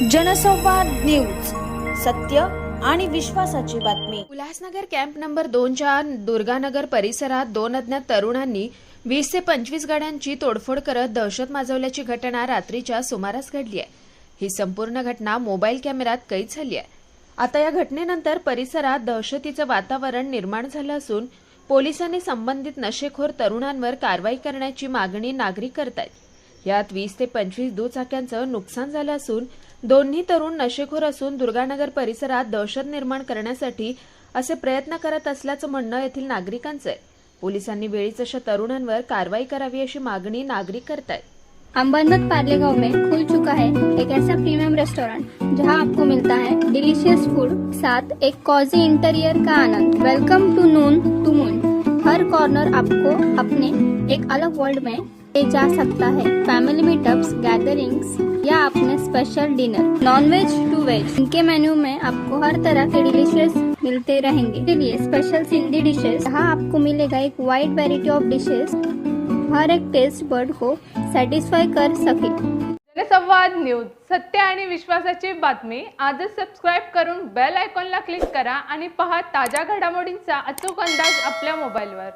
जनसंवाद न्यूज सत्य आणि विश्वासाची बातमी. उल्हासनगर कॅम्प नंबर दोनच्या दुर्गानगर परिसरात दोन अज्ञात तरुणांनी वीस ते पंचवीस गाड्यांची तोडफोड करत दहशत माजवल्याची घटना रात्रीच्या सुमारास घडली आहे. ही संपूर्ण घटना मोबाईल कॅमेऱ्यात कैद झाली आहे. आता या घटनेनंतर परिसरात दहशतीचं वातावरण निर्माण झालं असून पोलिसांनी संबंधित नशेखोर तरुणांवर कारवाई करण्याची मागणी नागरिक करत आहेत यात वीस ते पंचवीस दुचाक्यांचं नुकसान झालं असून दोन्ही तरुण नशेखोर असून दुर्गानगर परिसरात दहशत निर्माण करण्यासाठी असे प्रयत्न करत असल्याचं म्हणणं येथील नागरिकांचं आहे. पोलिसांनी वेळीच अशा तरुणांवर कारवाई करावी अशी मागणी नागरिक करतायत. अम्बरनाथ पार्ले गांव में खुल चुका है एक ऐसा प्रीमियम रेस्टोरेंट जहां आपको मिलता है डिलीशियस फूड साथ एक कॉजी इंटीरियर का आनंद। Welcome to noon to moon her corner आपको अपने एक अलग वर्ल्ड में ले जा सकता है। फैमिली मीटअप्स गैदरिंग्स या अपने special dinner non veg to veg इनके मेन्यू में आपको हर तरह के डिलीशियस मिलते रहेंगे। इसलिए स्पेशल सिंधी डिशेस यहाँ आपको मिलेगा एक वाइड वेराइटी ऑफ डिशेस हर एक टेस्ट बर्ड को सॅटिस्फाय कर सके। जनसंवाद न्यूज। सत्य आणि विश्वासाची बातमी। आजच सबस्क्राईब करून बेल आयकॉनला क्लिक करा आणि पहा ताज्या घडामोडींचा अचूक अंदाज आपल्या मोबाईलवर